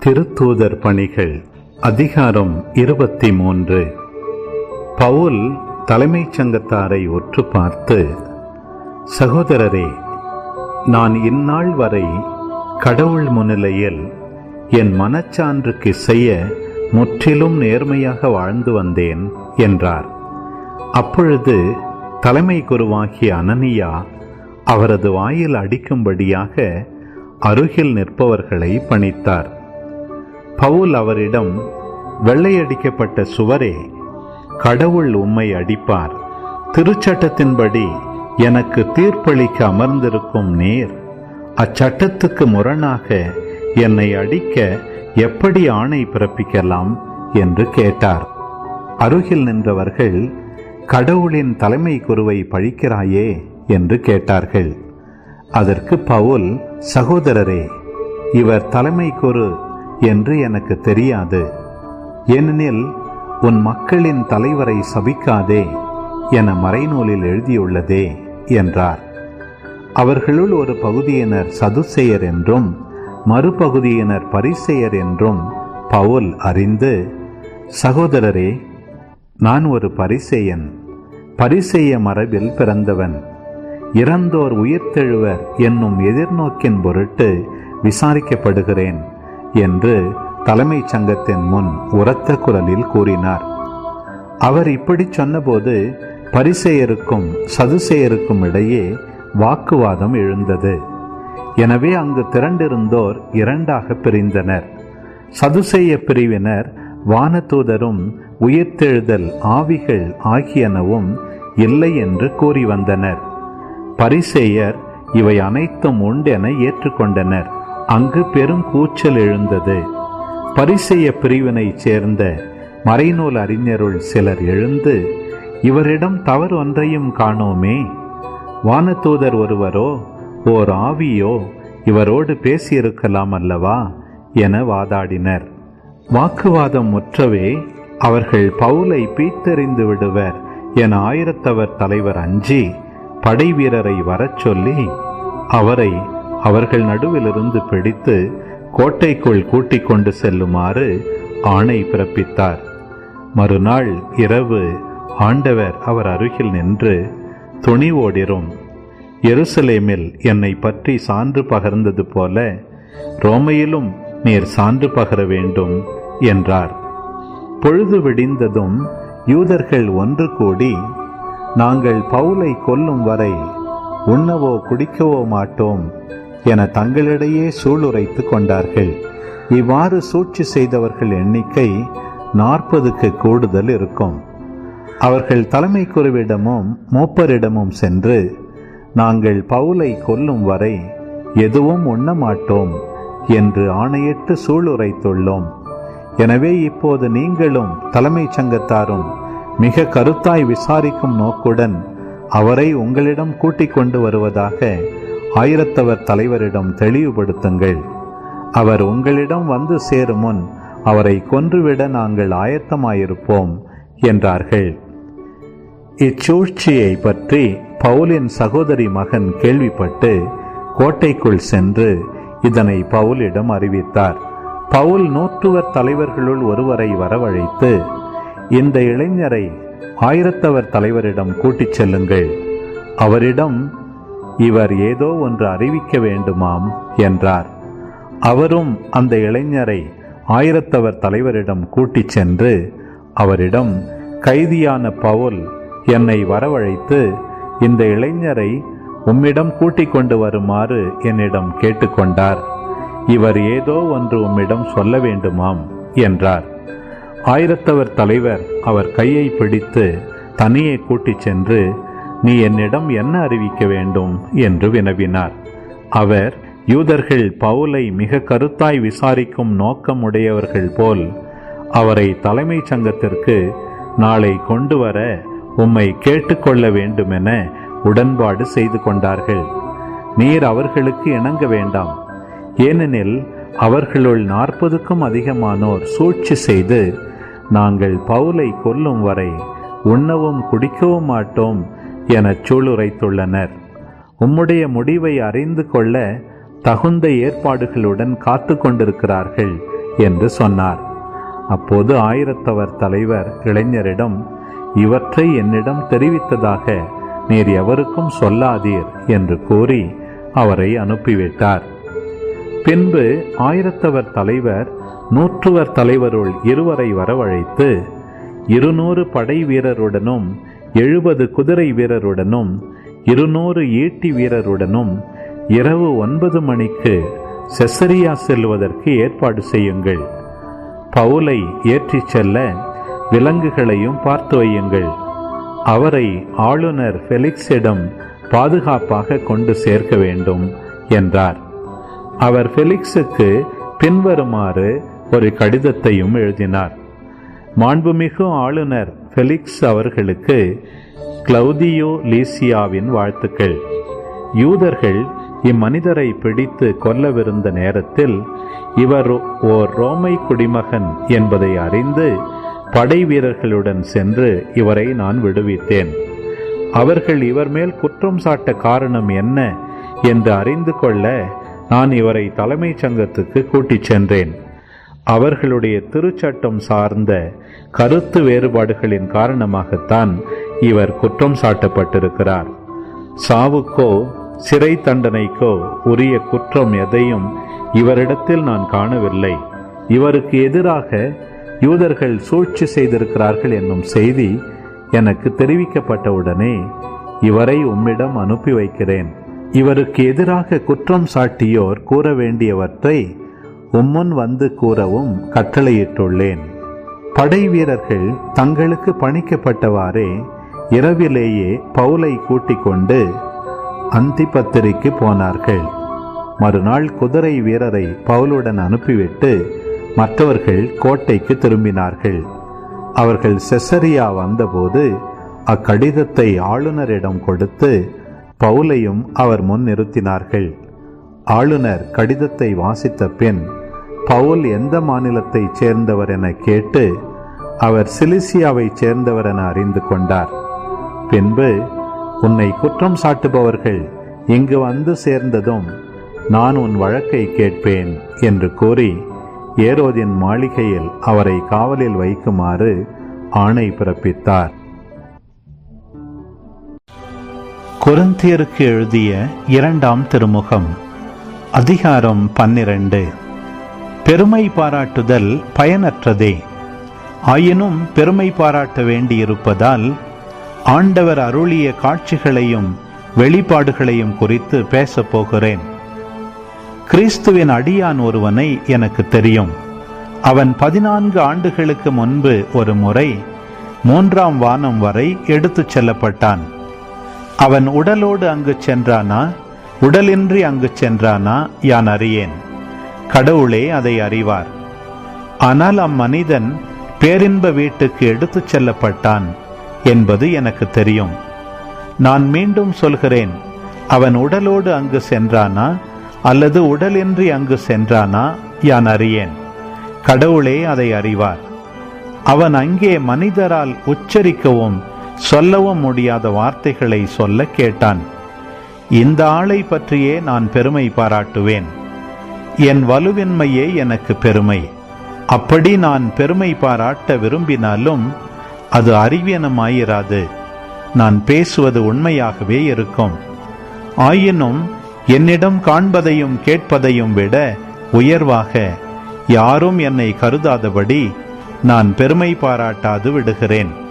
திருத்தூதர் பணிகள் அதிகாரம் இருபத்தி மூன்று பவுல் தலைமைச் சங்கத்தாரை ஒற்று பார்த்து சகோதரரே நான் இந்நாள் வரை கடவுள் முன்னிலையில் என் மனச்சான்றுக்கு செய்ய முற்றிலும் நேர்மையாக வாழ்ந்து வந்தேன் என்றார். அப்பொழுது தலைமை குருவாகிய அனனியா அவரது வாயில் அடிக்கும்படியாக அருகில் நிற்பவர்களை பணித்தார். பவுல் அவரிடம் வெள்ளையடிக்கப்பட்ட சுவரே கடவுள் உம்மை அடிப்பார். திருச்சட்டத்தின்படி எனக்கு தீர்ப்பளிக்க அமர்ந்திருக்கும் நீர் அச்சட்டத்துக்கு முரணாக என்னை அடிக்க எப்படி ஆணை பிறப்பிக்கலாம்? என்று கேட்டார். அருகில் நின்றவர்கள் கடவுளின் தலைமை குருவை பழிக்கிறாயே என்று கேட்டார்கள். அதற்கு பவுல் சகோதரரே இவர் தலைமை குரு என்று எனக்கு தெரியாது. ஏனெனில் உன் மக்களின் தலைவரை சபிக்காதே என மறைநூலில் எழுதியுள்ளதே என்றார். அவர்களுள் ஒரு பகுதியினர் சதுசெயர் என்றும் மறுபகுதியினர் பரிசெயர் என்றும் பவுல் அறிந்து சகோதரரே நான் ஒரு பரிசெயன். பரிசெய மரபில் பிறந்தவன். இறந்தோர் உயிர்த்தெழுவர் என்னும் எதிர்நோக்கின் பொருட்டு விசாரிக்கப்படுகிறேன் என்று தலைமைச் சங்கத்தின் முன் உரத்த குரலில் கூறினார். அவர் இப்படி சொன்னபோது பரிசெயருக்கும் சதுசெயருக்கும் இடையே வாக்குவாதம் எழுந்தது. எனவே அங்கு திரண்டிருந்தோர் இரண்டாக பிரிந்தனர். சதுசெய்ய பிரிவினர் வானதூதரும் உயிர்த்தெழுதல் ஆவிகள் ஆகியனவும் இல்லை என்று கூறி வந்தனர் பரிசேயர் இவை அனைத்தும் உண்டென ஏற்றுக்கொண்டனர். அங்கு பெரும் கூச்சல் எழுந்தது. பரிசெய்ய பிரிவினைச் சேர்ந்த மறைநூல் அறிஞருள் சிலர் எழுந்து இவரிடம் தவறு ஒன்றையும் காணோமே. வானதூதர் ஒருவரோ ஓர் ஆவியோ இவரோடு பேசியிருக்கலாம் அல்லவா? என வாதாடினர். வாக்குவாதம் முற்றவே அவர்கள் பவுலை பீத்தறிந்து விடுவர் என ஆயிரத்தவர் தலைவர் அஞ்சி படை வீரரை வரச் சொல்லி அவரை அவர்கள் நடுவிலிருந்து பிடித்து கோட்டைக்குள் கூட்டிக் கொண்டு செல்லுமாறு ஆணை பிறப்பித்தார். மறுநாள் இரவு ஆண்டவர் அவர் அருகில் நின்று துணிவோடிரும் எருசலேமில் என்னை பற்றி சான்று பகர்ந்தது போல ரோமையிலும் நீர் சான்று பகர வேண்டும் என்றார். பொழுது விடிந்ததும் யூதர்கள் ஒன்று கூடி நாங்கள் பவுலை கொல்லும் வரை உண்ணவோ குடிக்கவோ மாட்டோம் என தங்களிடையே சூளுரைத்து கொண்டார்கள். இவ்வாறு சூழ்ச்சி செய்தவர்கள் எண்ணிக்கை நாற்பதுக்கு கூடுதல் இருக்கும். அவர்கள் தலைமை குருவிடமும் மூப்பரிடமும் சென்று நாங்கள் பவுலை கொல்லும் வரை எதுவும் உண்ண மாட்டோம் என்று ஆணையிட்டு சூளுரைத்துள்ளோம். எனவே இப்போது நீங்களும் தலைமைச் சங்கத்தாரும் மிக கருத்தாய் விசாரிக்கும் நோக்குடன் அவரை உங்களிடம் கூட்டிக் கொண்டு வருவதாக ஆயிரத்தவர் தலைவரிடம் தெளிவுபடுத்துங்கள். அவர் உங்களிடம் வந்து சேரும் முன் அவரை கொன்றுவிட நாங்கள் ஆயத்தமாயிருப்போம் என்றார்கள். இச்சூழ்ச்சியை பற்றி பவுலின் சகோதரி மகன் கேள்விப்பட்டு கோட்டைக்குள் சென்று இதனை பவுலிடம் அறிவித்தார். பவுல் நூற்றுவர் தலைவர்களுள் ஒருவரை வரவழைத்து இந்த இளைஞரை ஆயிரத்தவர் தலைவரிடம் கூட்டிச் செல்லுங்கள். அவரிடம் இவர் ஏதோ ஒன்று அறிவிக்க வேண்டுமாம் என்றார். அவரும் அந்த இளைஞரை ஆயிரத்தவர் தலைவரிடம் கூட்டிச் சென்று அவரிடம் கைதியான பவுல் என்னை வரவழைத்து இந்த இளைஞரை உம்மிடம் கூட்டிக் கொண்டு வருமாறு என்னிடம் கேட்டுக்கொண்டார். இவர் ஏதோ ஒன்று உம்மிடம் சொல்ல வேண்டுமாம் என்றார். ஆயிரத்தவர் தலைவர் அவர் கையை பிடித்து தனியே கூட்டிச் சென்று நீ என்னிடம் என்ன அறிவிக்க வேண்டும்? என்று வினவினார். அவர் யூதர்கள் பவுலை மிக கருத்தாய் விசாரிக்கும் நோக்கம் உடையவர்கள் போல் அவரை தலைமைச் சங்கத்திற்கு நாளை கொண்டு வர உம்மை கேட்டுக்கொள்ள வேண்டுமென உடன்பாடு செய்து கொண்டார்கள். நீர் அவர்களுக்கு இணங்க வேண்டாம். ஏனெனில் அவர்களுள் நாற்பதுக்கும் அதிகமானோர் சூழ்ச்சி செய்து நாங்கள் பவுலை கொல்லும் வரை உண்ணவும் குடிக்கவும் மாட்டோம் எனச் சூளுரைத்துள்ளனர். உம்முடைய முடிவை அறிந்து கொள்ள தகுந்த ஏற்பாடுகளுடன் காத்து கொண்டிருக்கிறார்கள் என்று சொன்னார். அப்போது ஆயிரத்தவர் தலைவர் இளைஞரிடம் இவற்றை என்னிடம் தெரிவித்ததாக நீர் எவருக்கும் சொல்லாதீர் என்று கூறி அவரை அனுப்பிவிட்டார். பின்பு ஆயிரத்தவர் தலைவர் நூற்றுவர் தலைவருள் இருவரை வரவழைத்து இருநூறு படை வீரருடனும் எழுபது குதிரை வீரருடனும் இருநூறு ஈட்டி வீரருடனும் இரவு ஒன்பது மணிக்கு செசரியா செல்வதற்கு ஏற்பாடு செய்யுங்கள். பவுலை ஏற்றிச் செல்ல விலங்குகளையும் பார்த்து வையுங்கள். அவரை ஆளுநர் ஃபெலிக்ஸிடம் பாதுகாப்பாக கொண்டு சேர்க்க வேண்டும் என்றார். அவர் ஃபெலிக்ஸுக்கு பின்வருமாறு ஒரு கடிதத்தையும் எழுதினார். மாண்புமிகு ஆளுநர் ஃபெலிக்ஸ் அவர்களுக்கு கிளவுதியோ லீசியாவின் வாழ்த்துக்கள். யூதர்கள் இம்மனிதரை பிடித்து கொல்லவிருந்த நேரத்தில் இவர் ஓர் ரோமை குடிமகன் என்பதை அறிந்து படை வீரர்களுடன் சென்று இவரை நான் விடுவித்தேன். அவர்கள் இவர் மேல் குற்றம் சாட்ட காரணம் என்ன என்று அறிந்து கொள்ள நான் இவரை தலைமைச் சங்கத்துக்கு கூட்டிச் சென்றேன். அவர்களுடைய திருச்சட்டம் சார்ந்த கருத்து வேறுபாடுகளின் காரணமாகத்தான் இவர் குற்றம் சாட்டப்பட்டிருக்கிறார். சாவுக்கோ சிறை தண்டனைக்கோ உரிய குற்றம் எதையும் இவரிடத்தில் நான் காணவில்லை. இவருக்கு எதிராக யூதர்கள் சூழ்ச்சி செய்திருக்கிறார்கள் என்னும் செய்தி எனக்கு தெரிவிக்கப்பட்டவுடனே இவரை உம்மிடம் அனுப்பி வைக்கிறேன். இவருக்கு எதிராக குற்றம் சாட்டியோர் கூற வேண்டியவற்றை உம்முன் வந்து கூறவும் கட்டளையிட்டுள்ளேன். படை வீரர்கள் தங்களுக்கு பணிக்கப்பட்டவாறே இரவிலேயே பவுலை கூட்டிக் கொண்டு அந்திபத்திரிக்கு போனார்கள். மறுநாள் குதிரை வீரரை பவுலுடன் அனுப்பிவிட்டு மற்றவர்கள் கோட்டைக்கு திரும்பினார்கள். அவர்கள் செசரியா வந்தபோது அக்கடிதத்தை ஆளுநரிடம் கொடுத்து பவுலையும் அவர் முன் நிறுத்தினார்கள். ஆளுநர் கடிதத்தை வாசித்த பின் பவுல் எந்த மாநிலத்தைச் சேர்ந்தவர் என கேட்டு அவர் சிலிசியாவைச் சேர்ந்தவர் என அறிந்து கொண்டார். பின்பு உன்னை குற்றம் சாட்டுபவர்கள் இங்கு வந்து சேர்ந்ததும் நான் உன் வழக்கை கேட்பேன் என்று கூறி ஏரோதின் மாளிகையில் அவரை காவலில் வைக்குமாறு ஆணை பிறப்பித்தார். கொருந்தியருக்கு எழுதிய இரண்டாம் திருமுகம் அதிகாரம் பன்னிரண்டு. பெருமை பாராட்டுதல் பயனற்றதே. ஆயினும் பெருமை பாராட்ட வேண்டியிருப்பதால் ஆண்டவர் அருளிய காட்சிகளையும் வெளிப்பாடுகளையும் குறித்து பேசப் போகிறேன். கிறிஸ்துவின் அடியான் ஒருவனை எனக்கு தெரியும். அவன் பதினான்கு ஆண்டுகளுக்கு முன்பு ஒரு முறை மூன்றாம் வானம் வரை எடுத்துச் செல்லப்பட்டான். அவன் உடலோடு அங்கு சென்றானா? உடலின்றி அங்கு சென்றானா? யான் அறியேன். கடவுளே அதை அறிவார். ஆனால் அம்மனிதன் பேரின்ப வீட்டுக்கு எடுத்துச் செல்லப்பட்டான் என்பது எனக்கு தெரியும். நான் மீண்டும் சொல்கிறேன் அவன் உடலோடு அங்கு சென்றானா? அல்லது உடலின்றி அங்கு சென்றானா? யான் அறியேன். கடவுளே அதை அறிவார். அவன் அங்கே மனிதரால் உச்சரிக்கவும் சொல்லவும் முடியாத வார்த்தைகளை சொல்ல கேட்டான். இந்த ஆளை பற்றியே நான் பெருமை பாராட்டுவேன். என் வலுவின்மையே எனக்கு பெருமை. அப்படி நான் பெருமை பாராட்ட விரும்பினாலும் அது அறிவியனமாயிராது நான் பேசுவது உண்மையாகவே இருக்கும். ஆயினும் என்னிடம் காண்பதையும் கேட்பதையும் விட உயர்வாக யாரும் என்னை கருதாதபடி நான் பெருமை பாராட்டாது விடுகிறேன்.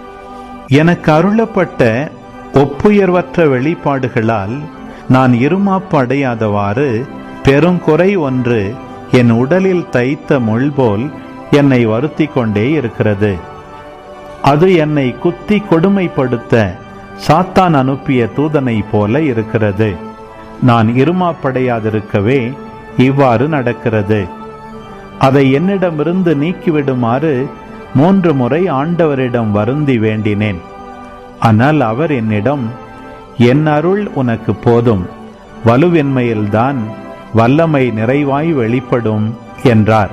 எனக்கு அருளப்பட்ட ஒப்புயர்வற்ற வெளிப்பாடுகளால் நான் இருமாப்பு அடையாதவாறு பெருங்குறை ஒன்று என் உடலில் தைத்த முள்போல் என்னை வருத்தி கொண்டே இருக்கிறது. அது என்னை குத்தி கொடுமைப்படுத்த சாத்தான் அனுப்பிய தூதனை போல இருக்கிறது. நான் இருமாப்படையாதிருக்கவே இவ்வாறு நடக்கிறது. அதை என்னிடமிருந்து நீக்கிவிடுமாறு மூன்று முறை ஆண்டவரிடம் வருந்தி வேண்டினேன். ஆனால் அவர் என்னிடம் என் அருள் உனக்கு போதும் வலுவின்மையில்தான் வல்லமை நிறைவாய் வெளிப்படும் என்றார்.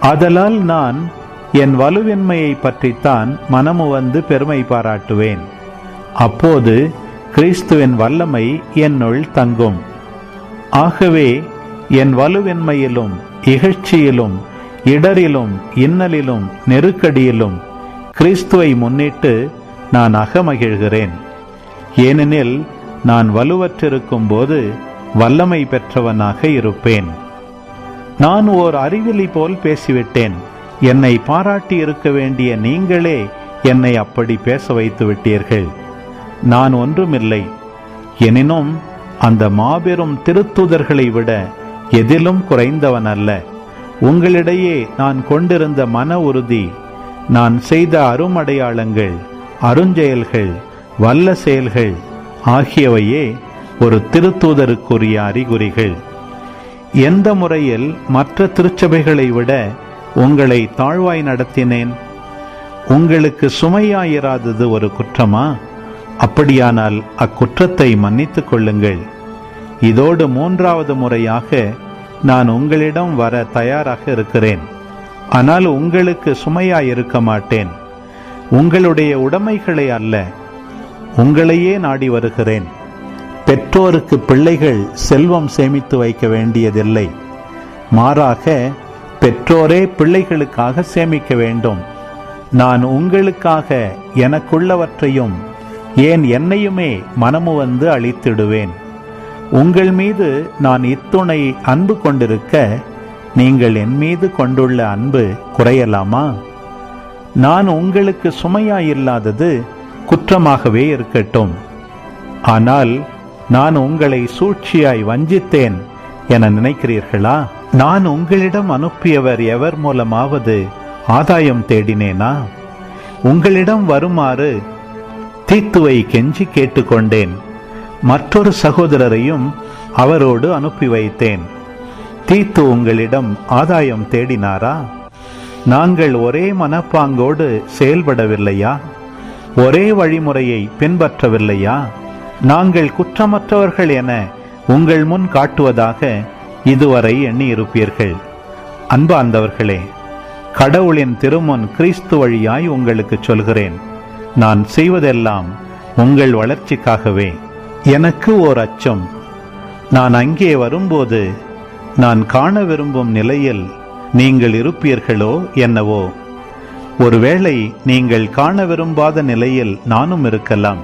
ஆதலால் நான் என் வலுவின்மையை பற்றித்தான் மனமு வந்து பெருமை பாராட்டுவேன். அப்போது கிறிஸ்துவின் வல்லமை என்னுள் தங்கும். ஆகவே என் வலுவின்மையிலும் இகழ்ச்சியிலும் இடரிலும் இன்னலிலும் நெருக்கடியிலும் கிறிஸ்துவை முன்னிட்டு நான் அகமகிழ்கிறேன். ஏனெனில் நான் வலுவற்றிருக்கும் போது வல்லமை பெற்றவனாக இருப்பேன். நான் ஓர் அறிவிலி போல் பேசிவிட்டேன். என்னை பாராட்டி இருக்க வேண்டிய நீங்களே என்னை அப்படி பேச வைத்து விட்டீர்கள். நான் ஒன்றுமில்லை. எனினும் அந்த மாபெரும் திருத்துதர்களை விட எதிலும் குறைந்தவன் அல்ல. உங்களிடையே நான் கொண்டிருந்த மன உறுதி நான் செய்த அருமடையாளங்கள் அருஞ்செயல்கள் வல்ல செயல்கள் ஆகியவையே ஒரு திருத்தூதருக்குரிய அறிகுறிகள். எந்த முறையில் மற்ற திருச்சபைகளை விட உங்களை தாழ்வாய் நடத்தினேன்? உங்களுக்கு சுமையாயிராதது ஒரு குற்றமா? அப்படியானால் அக்குற்றத்தை மன்னித்துக் கொள்ளுங்கள். இதோடு மூன்றாவது முறையாக நான் உங்களிடம் வர தயாராக இருக்கிறேன். ஆனால் உங்களுக்கு சுமையாய் இருக்க மாட்டேன். உங்களுடைய உடைமைகளை அல்ல உங்களையே நாடி வருகிறேன். பெற்றோருக்கு பிள்ளைகள் செல்வம் சேமித்து வைக்க வேண்டியதில்லை. மாறாக பெற்றோரே பிள்ளைகளுக்காக சேமிக்க வேண்டும். நான் உங்களுக்காக எனக்குள்ளவற்றையும் ஏன் என்னையுமே மனமு வந்து அழித்திடுவேன். உங்கள் மீது நான் இத்துணை அன்பு கொண்டிருக்க நீங்கள் என் மீது கொண்டுள்ள அன்பு குறையலாமா? நான் உங்களுக்கு சுமையாயில்லாதது குற்றமாகவே இருக்கட்டும். ஆனால் நான் உங்களை சூழ்ச்சியாய் வஞ்சித்தேன் என நினைக்கிறீர்களா? நான் உங்களிடம் அனுப்பியவர் எவர் மூலமாவது ஆதாயம் தேடினேனா? உங்களிடம் வருமாறு தீத்துவை கெஞ்சி கேட்டுக்கொண்டேன். மற்றொரு சகோதரரையும் அவரோடு அனுப்பி வைத்தேன். தீத்து உங்களிடம் ஆதாயம் தேடினாரா? நாங்கள் ஒரே மனப்பாங்கோடு செயல்படவில்லையா? ஒரே வழிமுறையை பின்பற்றவில்லையா? நாங்கள் குற்றமற்றவர்கள் என உங்கள் முன் காட்டுவதாக இதுவரை எண்ணியிருப்பீர்கள். அன்பார்ந்தவர்களே கடவுளின் திருமுன் கிறிஸ்து வழியாய் உங்களுக்கு சொல்கிறேன். நான் செய்வதெல்லாம் உங்கள் வளர்ச்சிக்காகவே. எனக்கு ஓர் அச்சம். நான் அங்கே வரும்போது நான் காண விரும்பும் நிலையில் நீங்கள் இருப்பீர்களோ என்னவோ. ஒருவேளை நீங்கள் காண விரும்பாத நிலையில் நானும் இருக்கலாம்.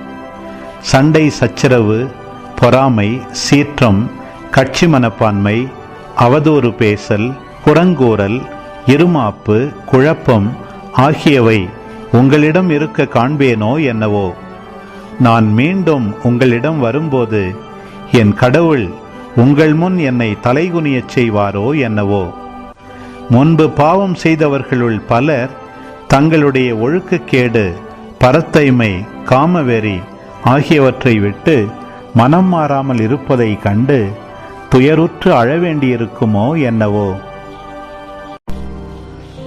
சண்டை சச்சரவு பொறாமை சீற்றம் கட்சி மனப்பான்மை அவதூறு பேசல் புறங்கூறல் இருமாப்பு குழப்பம் ஆகியவை உங்களிடம் இருக்க காண்பேனோ என்னவோ. நான் மீண்டும் உங்களிடம் வரும்போது என் கடவுள் உங்கள் முன் என்னை தலைகுனியச் செய்வாரோ என்னவோ? முன்பு பாவம் செய்தவர்களுள் பலர் தங்களுடைய ஒழுக்கக்கேடு பரத்தைமை காமவெறி ஆகியவற்றை விட்டு மனம் மாறாமல் இருப்பதை கண்டு துயருற்று அழவேண்டியிருக்குமோ என்னவோ?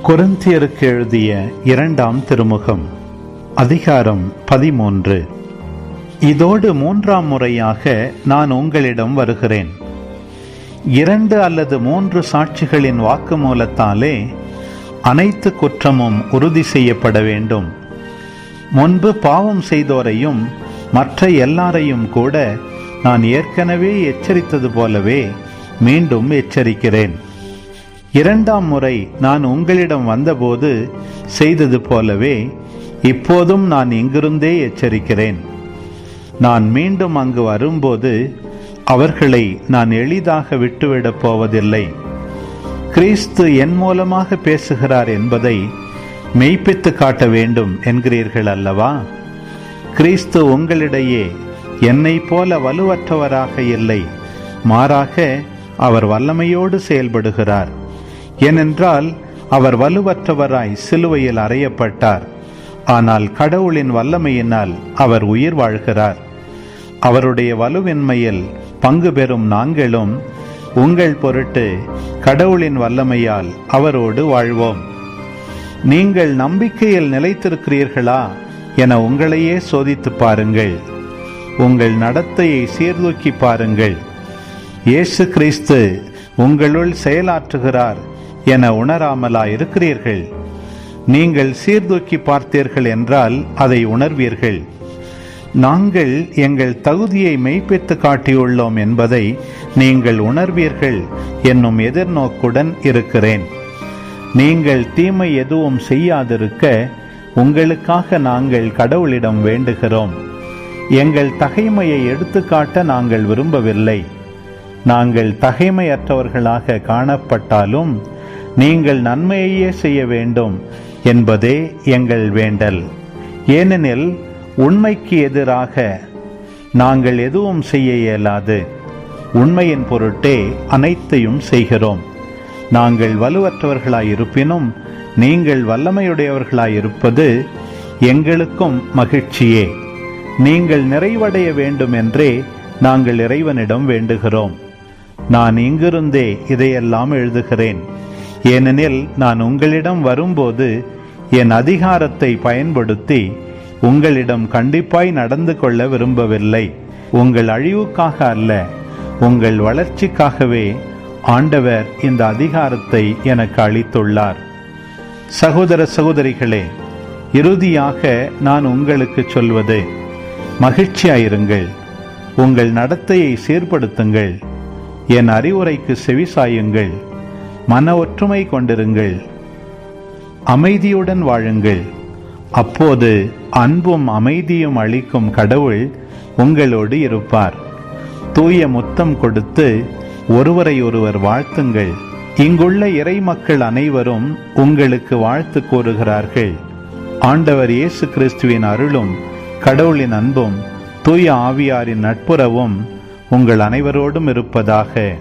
கொரிந்தியருக்கு எழுதிய இரண்டாம் திருமுகம் அதிகாரம் பதிமூன்று. இதோடு மூன்றாம் முறையாக நான் உங்களிடம் வருகிறேன். இரண்டு அல்லது மூன்று சாட்சிகளின் வாக்குமூலத்தாலே அனைத்து குற்றமும் உறுதி செய்யப்பட வேண்டும். முன்பு பாவம் செய்தோரையும் மற்ற எல்லாரையும் கூட நான் ஏற்கனவே எச்சரித்தது போலவே மீண்டும் எச்சரிக்கிறேன். இரண்டாம் முறை நான் உங்களிடம் வந்தபோது செய்தது போலவே இப்போதும் நான் இங்கிருந்தே எச்சரிக்கிறேன். நான் மீண்டும் அங்கு வரும்போது அவர்களை நான் எளிதாக விட்டுவிடப் போவதில்லை. கிறிஸ்து என் மூலமாக பேசுகிறார் என்பதை மெய்ப்பித்து காட்ட வேண்டும் என்கிறீர்கள் அல்லவா? கிறிஸ்து உங்களிடையே என்னை போல வலுவற்றவராக இல்லை. மாறாக அவர் வல்லமையோடு செயல்படுகிறார். ஏனென்றால் அவர் வலுவற்றவராய் சிலுவையில் அறையப்பட்டார். ஆனால் கடவுளின் வல்லமையினால் அவர் உயிர் வாழ்கிறார். அவருடைய வலுவின்மையில் பங்கு பெறும் நாங்களும் உங்கள் பொருட்டு கடவுளின் வல்லமையால் அவரோடு வாழ்வோம். நீங்கள் நம்பிக்கையில் நிலைத்திருக்கிறீர்களா என உங்களையே சோதித்து பாருங்கள். உங்கள் நடத்தையை சீர்தூக்கி பாருங்கள். இயேசு கிறிஸ்து உங்களுள் செயலாற்றுகிறார் என உணராமலா இருக்கிறீர்கள் நீங்கள் சீர்தூக்கி பார்த்தீர்கள் என்றால் அதை உணர்வீர்கள். நாங்கள் எங்கள் தகுதியை மெய்ப்பித்து காட்டியுள்ளோம் என்பதை நீங்கள் உணர்வீர்கள் என்னும் எதிர்நோக்குடன் இருக்கிறேன். நீங்கள் தீமை எதுவும் செய்யாதிருக்க உங்களுக்காக நாங்கள் கடவுளிடம் வேண்டுகிறோம். எங்கள் தகைமையை எடுத்துக்காட்ட நாங்கள் விரும்பவில்லை. நாங்கள் தகைமையற்றவர்களாக காணப்பட்டாலும் நீங்கள் நன்மையையே செய்ய வேண்டும் என்பதே எங்கள் வேண்டல். ஏனெனில் உண்மைக்கு எதிராக நாங்கள் எதுவும் செய்ய இயலாது. உண்மையின் பொருட்டே அனைத்தையும் செய்கிறோம். நாங்கள் வலுவற்றவர்களாயிருப்பினும் நீங்கள் வல்லமையுடையவர்களாயிருப்பது எங்களுக்கும் மகிழ்ச்சியே. நீங்கள் நிறைவடைய வேண்டும் என்றே நாங்கள் இறைவனிடம் வேண்டுகிறோம். நான் இங்கிருந்தே இதையெல்லாம் எழுதுகிறேன். ஏனெனில் நான் உங்களிடம் வரும்போது என் அதிகாரத்தை பயன்படுத்தி உங்களிடம் கண்டிப்பாய் நடந்து கொள்ள விரும்பவில்லை. உங்கள் அழிவுக்காக அல்ல உங்கள் வளர்ச்சிக்காகவே ஆண்டவர் இந்த அதிகாரத்தை எனக்கு அளித்துள்ளார். சகோதர சகோதரிகளே இறுதியாக நான் உங்களுக்கு சொல்வது மகிழ்ச்சியாயிருங்கள். உங்கள் நடத்தையை சீர்படுத்துங்கள். என் அறிவுரைக்கு செவிசாயுங்கள். மன ஒற்றுமை கொண்டிருங்கள். அமைதியுடன் வாழுங்கள். அப்போது அன்பும் அமைதியும் அளிக்கும் கடவுள் உங்களோடு இருப்பார். தூய முத்தம் கொடுத்து ஒருவரை ஒருவர் வாழ்த்துங்கள். இங்குள்ள இறை மக்கள் அனைவரும் உங்களுக்கு வாழ்த்து கூறுகிறார்கள். ஆண்டவர் இயேசு கிறிஸ்துவின் அருளும் கடவுளின் அன்பும் தூய ஆவியாரின் நட்புறவும் உங்கள் அனைவரோடும் இருப்பதாக.